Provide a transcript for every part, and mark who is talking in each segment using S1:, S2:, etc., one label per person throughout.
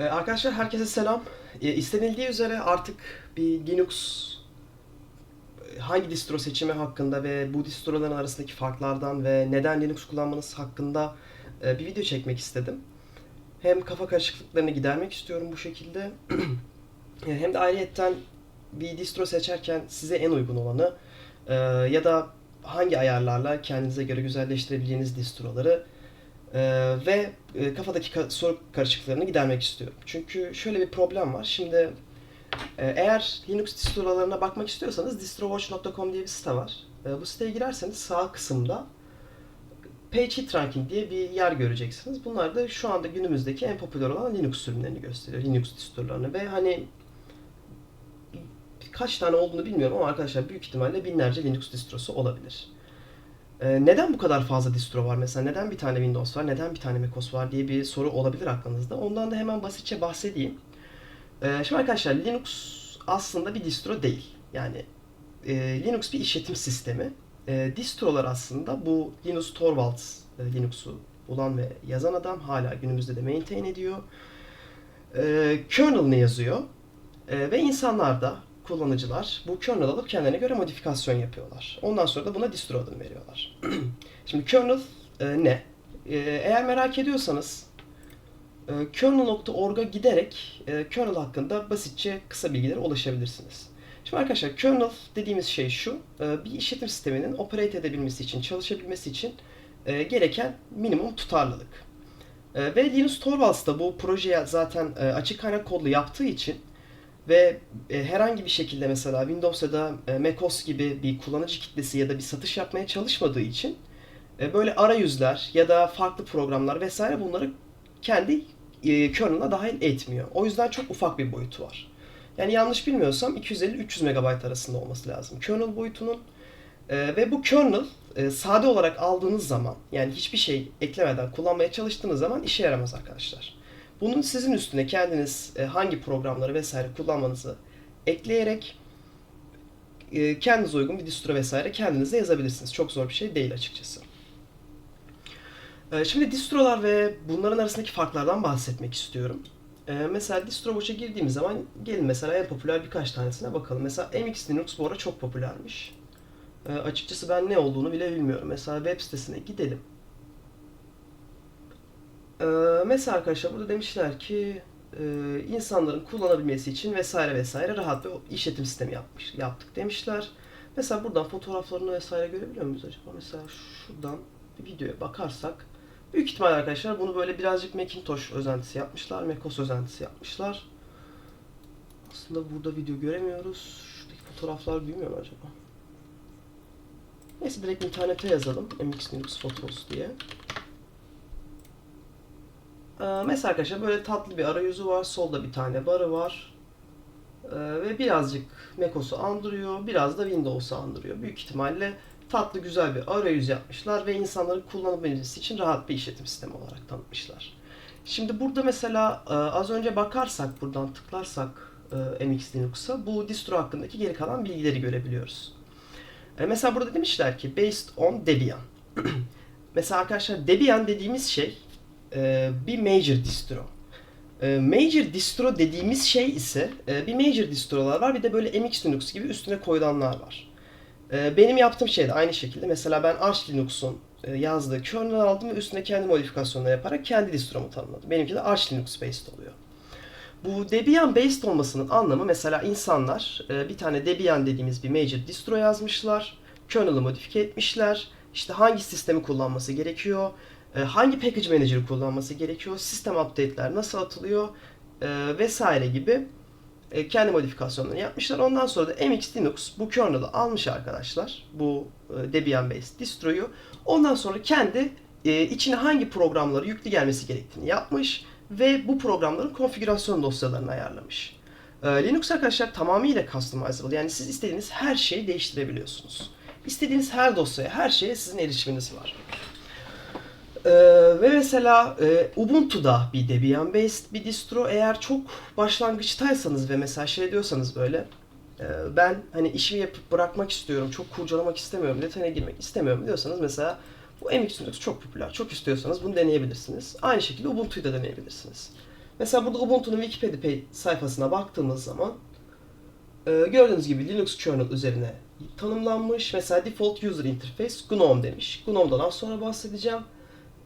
S1: Ee, Arkadaşlar herkese selam. Ee, İstenildiği üzere artık bir Linux e, hangi distro seçimi hakkında ve bu distroların arasındaki farklardan ve neden Linux kullanmanız hakkında e, bir video çekmek istedim. Hem kafa karışıklıklarını gidermek istiyorum bu şekilde. E, Hem de ayrıyetten bir distro seçerken size en uygun olanı ya da hangi ayarlarla kendinize göre güzelleştirebileceğiniz distroları ee, ve e, kafadaki ka- soru karışıklıklarını gidermek istiyorum. Çünkü şöyle bir problem var. Şimdi e, eğer Linux distrolarına bakmak istiyorsanız distrowatch.com diye bir site var. E, bu siteye girerseniz sağ kısımda Page Hit Ranking diye bir yer göreceksiniz. Bunlar da şu anda günümüzdeki en popüler olan Linux sürümlerini gösteriyor. Linux distrolarını ve hani kaç tane olduğunu bilmiyorum ama arkadaşlar büyük ihtimalle binlerce Linux distrosu olabilir. Ee, neden bu kadar fazla distro var mesela? Neden bir tane Windows var? Neden bir tane macOS var diye bir soru olabilir aklınızda. Ondan da hemen basitçe bahsedeyim. Ee, şimdi arkadaşlar Linux aslında bir distro değil. Yani e, Linux bir işletim sistemi. E, distrolar aslında bu Linus Torvalds e, Linux'u bulan ve yazan adam hala günümüzde de maintain ediyor. Kernel ne yazıyor? Ve insanlar da kullanıcılar bu kernel alıp kendilerine göre modifikasyon yapıyorlar. Ondan sonra da buna distro adını veriyorlar. Şimdi kernel e, ne? E, eğer merak ediyorsanız e, kernel.org'a giderek e, kernel hakkında basitçe kısa bilgilere ulaşabilirsiniz. Şimdi arkadaşlar kernel dediğimiz şey şu, e, bir işletim sisteminin operate edebilmesi için, çalışabilmesi için e, gereken minimum tutarlılık. E, ve Linus Torvalds da bu projeye zaten e, açık kaynak kodlu yaptığı için ve e, herhangi bir şekilde mesela Windows ya da e, macOS gibi bir kullanıcı kitlesi ya da bir satış yapmaya çalışmadığı için e, böyle arayüzler ya da farklı programlar vesaire bunları kendi e, kernel'ına dahil etmiyor. O yüzden çok ufak bir boyutu var. Yani yanlış bilmiyorsam 250-300 MB arasında olması lazım. Kernel boyutunun e, ve bu kernel e, sade olarak aldığınız zaman yani hiçbir şey eklemeden kullanmaya çalıştığınız zaman işe yaramaz arkadaşlar. Bunun sizin üstüne kendiniz e, hangi programları vesaire kullanmanızı ekleyerek e, kendinize uygun bir distro vesaire kendinize yazabilirsiniz. Çok zor bir şey değil açıkçası. E, şimdi distrolar ve bunların arasındaki farklardan bahsetmek istiyorum. Mesela DistroWatch'a girdiğimiz zaman gelin mesela en popüler birkaç tanesine bakalım. Mesela MX Linux bu ara çok popülermiş. Açıkçası ben ne olduğunu bile bilmiyorum. Mesela web sitesine gidelim. Ee, mesela arkadaşlar burada demişler ki e, insanların kullanabilmesi için vesaire vesaire rahat bir işletim sistemi yapmış yaptık demişler. Mesela buradan fotoğraflarını vesaire görebiliyor muyuz acaba? Mesela şuradan bir videoya bakarsak büyük ihtimal arkadaşlar bunu böyle birazcık Macintosh özentisi yapmışlar, macOS özentisi yapmışlar. Aslında burada video göremiyoruz. Şuradaki fotoğraflar büyümüyor mu acaba? Neyse direkt internete yazalım. MX Linux Photos diye. Ee, Mesela arkadaşlar böyle tatlı bir arayüzü var. Solda bir tane barı var. Ee, Ve birazcık macOS'u andırıyor. Biraz da Windows'u andırıyor. Büyük ihtimalle tatlı güzel bir arayüz yapmışlar ve insanların kullanabilmesi için rahat bir işletim sistemi olarak tanıtmışlar. Şimdi burada mesela e, az önce bakarsak buradan tıklarsak e, MX Linux'a bu distro hakkındaki geri kalan bilgileri görebiliyoruz. E, Mesela burada demişler ki based on Debian. Mesela arkadaşlar Debian dediğimiz şey e, bir major distro. E, major distro dediğimiz şey ise e, bir major distrolar var bir de böyle MX Linux gibi üstüne koyulanlar var. E, benim yaptığım şey de aynı şekilde mesela ben Arch Linux'un e, yazdığı kernel aldım ve üstüne kendi modifikasyonlar yaparak kendi distromu tanımladım. Benimki de Arch Linux based oluyor. Bu Debian based olmasının anlamı mesela insanlar e, bir tane Debian dediğimiz bir major distro yazmışlar. Kernel'ı modifiye etmişler. İşte hangi sistemi kullanması gerekiyor, hangi package manager'ı kullanması gerekiyor, sistem update'ler nasıl atılıyor e, vesaire gibi e, kendi modifikasyonlarını yapmışlar. Ondan sonra da MX Linux bu kernel'ı almış arkadaşlar. Bu e, Debian based distroyu. Ondan sonra kendi e, içine hangi programları yüklü gelmesi gerektiğini yapmış ve bu programların konfigürasyon dosyalarını ayarlamış. E, Linux arkadaşlar tamamıyla customizable. Yani siz istediğiniz her şeyi değiştirebiliyorsunuz. İstediğiniz her dosyaya, her şeye sizin erişiminiz var. Ee, ve mesela e, Ubuntu'da bir Debian based bir distro eğer çok başlangıçtaysanız ve mesela şey diyorsanız böyle e, ben hani işimi yapıp bırakmak istiyorum, çok kurcalamak istemiyorum, detayına girmek istemiyorum diyorsanız mesela bu MX Linux çok popüler. Çok istiyorsanız bunu deneyebilirsiniz. Aynı şekilde Ubuntu'yu da deneyebilirsiniz. Mesela burada Ubuntu'nun Wikipedia sayfasına baktığımız zaman e, gördüğünüz gibi Linux kernel üzerine tanımlanmış. Mesela default user interface GNOME demiş. GNOME'dan az sonra bahsedeceğim.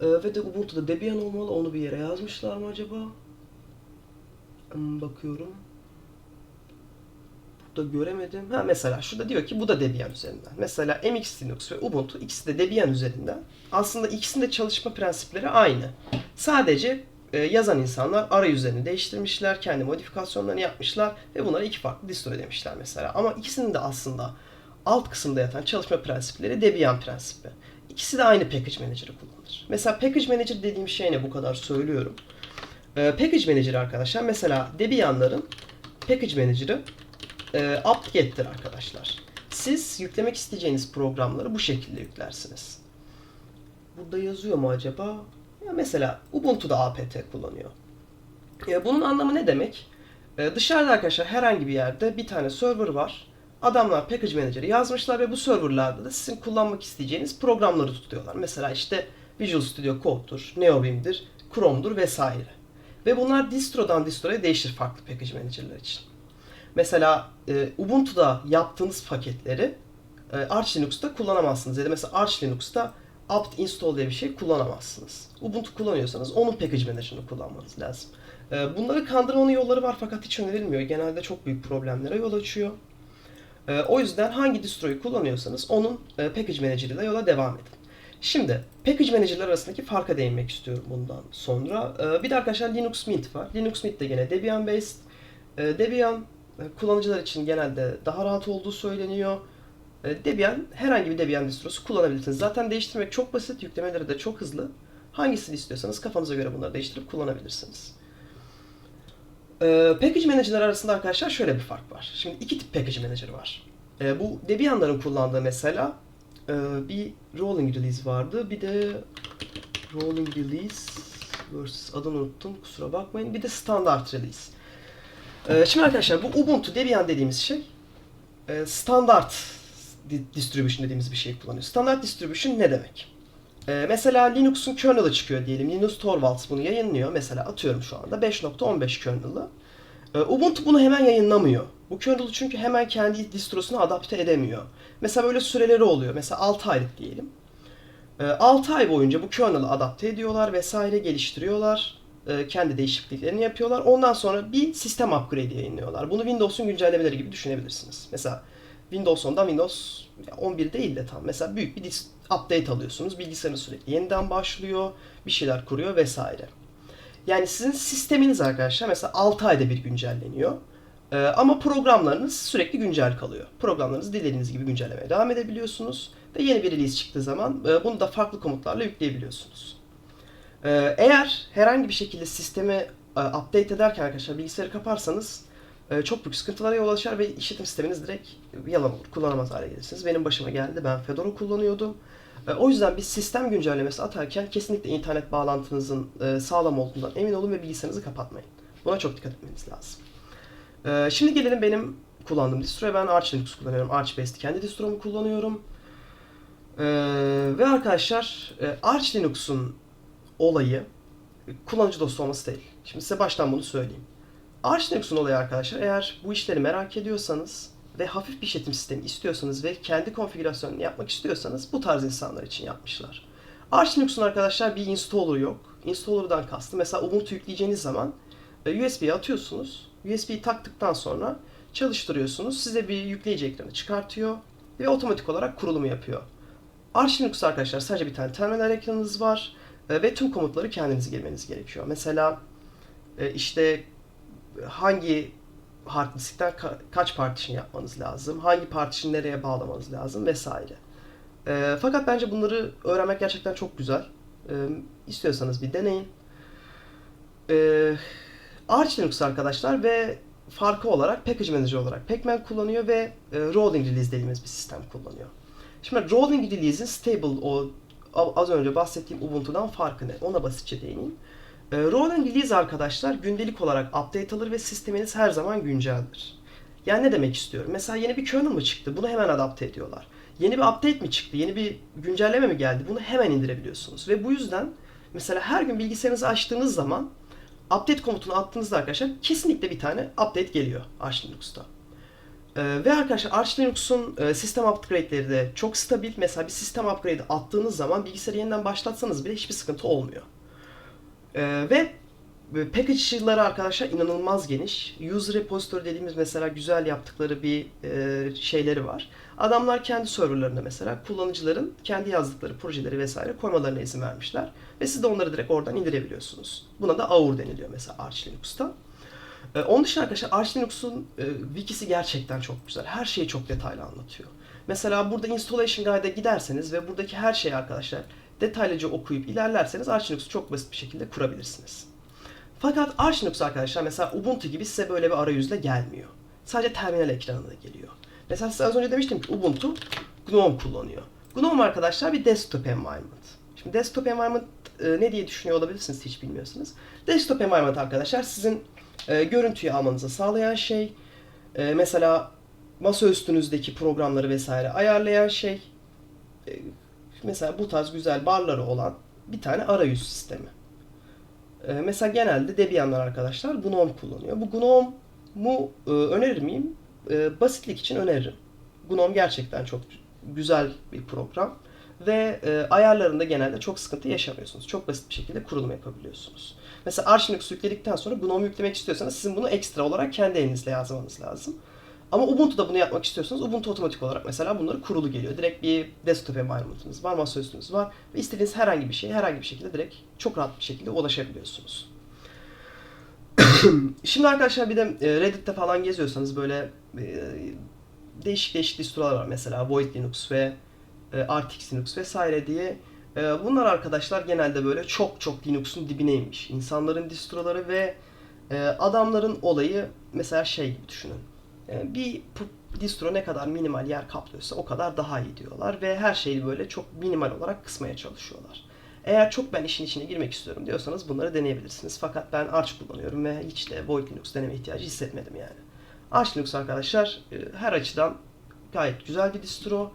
S1: E, ve de Ubuntu'da Debian olmalı. Onu bir yere yazmışlar mı acaba? Hmm, bakıyorum. Burada göremedim. Ha mesela şurada diyor ki bu da Debian üzerinden. Mesela MX Linux ve Ubuntu ikisi de Debian üzerinden. Aslında ikisinin de çalışma prensipleri aynı. Sadece e, yazan insanlar arayüzlerini değiştirmişler, kendi modifikasyonlarını yapmışlar ve bunlara iki farklı distro demişler mesela. Ama ikisinin de aslında alt kısımda yatan çalışma prensipleri Debian prensibi. İkisi de aynı package manager'ı kullanır. Mesela package manager dediğim şey ne bu kadar söylüyorum. E, package manager arkadaşlar mesela Debian'ların package manager'ı e, apt-get'tir arkadaşlar. Siz yüklemek isteyeceğiniz programları bu şekilde yüklersiniz. Burada yazıyor mu acaba? Ya mesela Ubuntu'da apt kullanıyor. Ya bunun anlamı ne demek? Ee, dışarıda arkadaşlar herhangi bir yerde bir tane server var. Adamlar package manager'ı yazmışlar ve bu serverlarda da sizin kullanmak isteyeceğiniz programları tutuyorlar. Mesela işte Visual Studio Code'dur, NeoBeam'dir, Chrome'dur vesaire. Ve bunlar distrodan distroya değişir farklı package manager'lar için. Mesela e, Ubuntu'da yaptığınız paketleri e, Arch Linux'ta kullanamazsınız. Ya da mesela Arch Linux'ta apt install diye bir şey kullanamazsınız. Ubuntu kullanıyorsanız onun package manager'ını kullanmanız lazım. E, bunları kandırmanın yolları var fakat hiç önerilmiyor. Genelde çok büyük problemlere yol açıyor. E, o yüzden hangi distroyu kullanıyorsanız onun e, package manager ile yola devam edin. Şimdi package manager'lar arasındaki farka değinmek istiyorum bundan sonra. E, bir de arkadaşlar Linux Mint var. Linux Mint de gene Debian based. E, Debian e, kullanıcılar için genelde daha rahat olduğu söyleniyor. E, Debian, herhangi bir Debian distrosu kullanabilirsiniz. Zaten değiştirmek çok basit, yüklemeleri de çok hızlı. Hangisini istiyorsanız kafanıza göre bunları değiştirip kullanabilirsiniz. E, package manager'lar arasında arkadaşlar şöyle bir fark var. Şimdi iki tip package manager var. E, bu Debian'ların kullandığı mesela bir rolling release vardı. Bir de rolling release versus adını unuttum kusura bakmayın. Bir de standart release. Şimdi arkadaşlar bu Ubuntu Debian dediğimiz şey standart distribution dediğimiz bir şey kullanıyor. Standart distribution ne demek? Ee, mesela Linux'un kernel'ı çıkıyor diyelim. Linus Torvalds bunu yayınlıyor. Mesela atıyorum şu anda 5.15 kernel'ı. Ee, Ubuntu bunu hemen yayınlamıyor. Bu kernel'ı çünkü hemen kendi distrosuna adapte edemiyor. Mesela böyle süreleri oluyor. Mesela 6 aylık diyelim. Ee, 6 ay boyunca bu kernel'ı adapte ediyorlar vesaire geliştiriyorlar. Ee, kendi değişikliklerini yapıyorlar. Ondan sonra bir sistem upgrade yayınlıyorlar. Bunu Windows'un güncellemeleri gibi düşünebilirsiniz. Mesela Windows 10'dan Windows 11 değil de tam. Mesela büyük bir update alıyorsunuz. Bilgisayarınız sürekli yeniden başlıyor. Bir şeyler kuruyor vesaire. Yani sizin sisteminiz arkadaşlar mesela 6 ayda bir güncelleniyor. Ee, ama programlarınız sürekli güncel kalıyor. Programlarınızı dilediğiniz gibi güncellemeye devam edebiliyorsunuz. Ve yeni bir release çıktığı zaman e, bunu da farklı komutlarla yükleyebiliyorsunuz. Ee, eğer herhangi bir şekilde sistemi e, update ederken arkadaşlar bilgisayarı kaparsanız e, çok büyük sıkıntılara yol açar ve işletim sisteminiz direkt yalan olur. Kullanamaz hale gelirsiniz. Benim başıma geldi. Ben Fedora kullanıyordum. E, o yüzden bir sistem güncellemesi atarken kesinlikle internet bağlantınızın e, sağlam olduğundan emin olun ve bilgisayarınızı kapatmayın. Buna çok dikkat etmeniz lazım. Şimdi gelelim benim kullandığım distroya. Ben Arch Linux kullanıyorum. Arch based kendi distromu kullanıyorum. Ve arkadaşlar Arch Linux'un olayı kullanıcı dostu olması değil. Şimdi size baştan bunu söyleyeyim. Arch Linux'un olayı arkadaşlar eğer bu işleri merak ediyorsanız ve hafif bir işletim sistemi istiyorsanız ve kendi konfigürasyonunu yapmak istiyorsanız bu tarz insanlar için yapmışlar. Arch Linux'un arkadaşlar bir installer yok. Installer'dan kastım. Mesela Ubuntu yükleyeceğiniz zaman e, USB'ye atıyorsunuz. USB'yi taktıktan sonra çalıştırıyorsunuz. Size bir yükleyici ekranı çıkartıyor ve otomatik olarak kurulumu yapıyor. Arch Linux arkadaşlar sadece bir tane terminal ekranınız var e, ve tüm komutları kendiniz girmeniz gerekiyor. Mesela e, işte hangi hard diskten ka- kaç partition yapmanız lazım, hangi partition nereye bağlamanız lazım vesaire. E, fakat bence bunları öğrenmek gerçekten çok güzel. E, istiyorsanız bir deneyin. E, Arch Linux arkadaşlar ve farkı olarak package manager olarak Pacman kullanıyor ve e, rolling release dediğimiz bir sistem kullanıyor. Şimdi rolling release'in stable o az önce bahsettiğim Ubuntu'dan farkı ne? Ona basitçe değineyim. E, rolling release arkadaşlar gündelik olarak update alır ve sisteminiz her zaman günceldir. Yani ne demek istiyorum? Mesela yeni bir kernel mı çıktı? Bunu hemen adapte ediyorlar. Yeni bir update mi çıktı? Yeni bir güncelleme mi geldi? Bunu hemen indirebiliyorsunuz. Ve bu yüzden mesela her gün bilgisayarınızı açtığınız zaman update komutunu attığınızda arkadaşlar kesinlikle bir tane update geliyor Arch Linux'ta. Ee, ve arkadaşlar Arch Linux'un e, sistem upgrade'leri de çok stabil. Mesela bir sistem upgrade attığınız zaman bilgisayarı yeniden başlatsanız bile hiçbir sıkıntı olmuyor. Ee, ve e, package'ları arkadaşlar inanılmaz geniş. User repository dediğimiz mesela güzel yaptıkları bir e, şeyleri var. Adamlar kendi serverlarında mesela kullanıcıların kendi yazdıkları projeleri vesaire koymalarına izin vermişler. Ve siz de onları direkt oradan indirebiliyorsunuz. Buna da AUR deniliyor mesela Arch Linux'ta. Ee, onun dışında arkadaşlar Arch Linux'un e, wikisi gerçekten çok güzel. Her şeyi çok detaylı anlatıyor. Mesela burada Installation Guide'a giderseniz ve buradaki her şeyi arkadaşlar detaylıca okuyup ilerlerseniz Arch Linux'u çok basit bir şekilde kurabilirsiniz. Fakat Arch Linux arkadaşlar mesela Ubuntu gibi size böyle bir arayüzle gelmiyor. Sadece terminal ekranına geliyor. Mesela size az önce demiştim ki Ubuntu GNOME kullanıyor. GNOME arkadaşlar bir desktop environment. Şimdi desktop environment e, ne diye düşünüyor olabilirsiniz hiç bilmiyorsunuz. Desktop environment arkadaşlar sizin e, görüntüyü almanızı sağlayan şey. E, mesela masa üstünüzdeki programları vesaire ayarlayan şey. E, mesela bu tarz güzel barları olan bir tane arayüz sistemi. E, mesela genelde Debian'lar arkadaşlar GNOME kullanıyor. Bu GNOME'u e, önerir miyim? E, basitlik için öneririm. GNOME gerçekten çok güzel bir program ve e, ayarlarında genelde çok sıkıntı yaşamıyorsunuz. Çok basit bir şekilde kurulum yapabiliyorsunuz. Mesela Arch Linux yükledikten sonra GNOME yüklemek istiyorsanız sizin bunu ekstra olarak kendi elinizle yazmanız lazım. Ama Ubuntu'da bunu yapmak istiyorsanız Ubuntu otomatik olarak mesela bunları kurulu geliyor. Direkt bir desktop environment'ınız var, masaüstünüz var ve istediğiniz herhangi bir şeye herhangi bir şekilde direkt çok rahat bir şekilde ulaşabiliyorsunuz. Şimdi arkadaşlar bir de e, Reddit'te falan geziyorsanız böyle e, değişik değişik distrolar var. Mesela Void Linux ve e, Artix Linux vesaire diye. Bunlar arkadaşlar genelde böyle çok çok Linux'un dibine inmiş. İnsanların distroları ve adamların olayı mesela şey gibi düşünün. E, Bir distro ne kadar minimal yer kaplıyorsa o kadar daha iyi diyorlar ve her şeyi böyle çok minimal olarak kısmaya çalışıyorlar. Eğer çok ben işin içine girmek istiyorum diyorsanız bunları deneyebilirsiniz. Fakat ben Arch kullanıyorum ve hiç de Void Linux deneme ihtiyacı hissetmedim yani. Arch Linux arkadaşlar e, her açıdan gayet güzel bir distro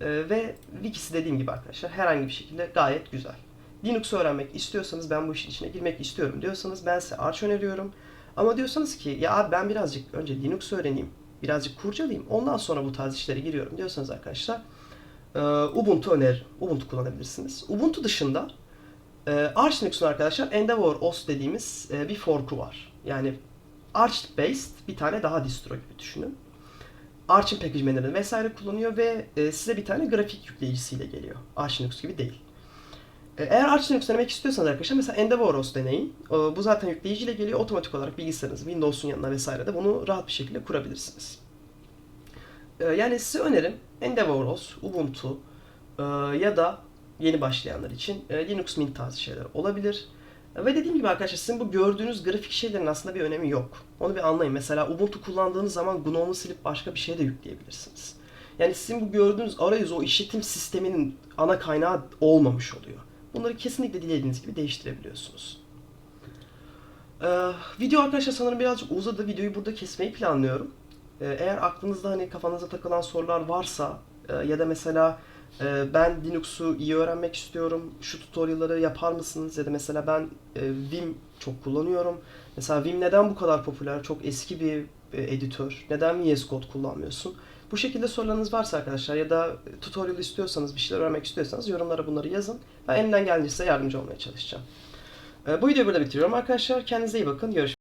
S1: e, ve wikisi dediğim gibi arkadaşlar herhangi bir şekilde gayet güzel. Linux öğrenmek istiyorsanız ben bu işin içine girmek istiyorum diyorsanız ben size Arch öneriyorum. Ama diyorsanız ki ya abi ben birazcık önce Linux öğreneyim, birazcık kurcalayayım ondan sonra bu tarz işlere giriyorum diyorsanız arkadaşlar e, Ubuntu öneririm. Ubuntu kullanabilirsiniz. Ubuntu dışında e, Arch Linux'un arkadaşlar Endeavor OS dediğimiz e, bir fork'u var. Yani Arch based bir tane daha distro gibi düşünün. Arch'in package manager'ını vesaire kullanıyor ve e, size bir tane grafik yükleyicisiyle geliyor. Arch Linux gibi değil. E, Eğer Arch Linux denemek istiyorsanız arkadaşlar mesela Endeavor OS deneyin. Bu zaten yükleyiciyle geliyor. Otomatik olarak bilgisayarınız Windows'un yanına vesaire de bunu rahat bir şekilde kurabilirsiniz. E, Yani size önerim Endeavor OS, Ubuntu e, ya da yeni başlayanlar için Linux Mint tarzı şeyler olabilir. Ve dediğim gibi arkadaşlar sizin bu gördüğünüz grafik şeylerin aslında bir önemi yok. Onu bir anlayın. Mesela Ubuntu kullandığınız zaman GNOME'u silip başka bir şey de yükleyebilirsiniz. Yani sizin bu gördüğünüz arayüz o işletim sisteminin ana kaynağı olmamış oluyor. Bunları kesinlikle dilediğiniz gibi değiştirebiliyorsunuz. Ee, video arkadaşlar sanırım birazcık uzadı. Videoyu burada kesmeyi planlıyorum. Ee, eğer aklınızda hani kafanıza takılan sorular varsa e, ya da mesela e, ben Linux'u iyi öğrenmek istiyorum. Şu tutorial'ları yapar mısınız? Ya da mesela ben e, Vim çok kullanıyorum. Mesela Vim neden bu kadar popüler? Çok eski bir e, editör. Neden VS Code kullanmıyorsun? Bu şekilde sorularınız varsa arkadaşlar ya da tutorial istiyorsanız, bir şeyler öğrenmek istiyorsanız yorumlara bunları yazın. Ben elimden geldiğince size yardımcı olmaya çalışacağım. E, Bu videoyu burada bitiriyorum arkadaşlar. Kendinize iyi bakın. Görüşmek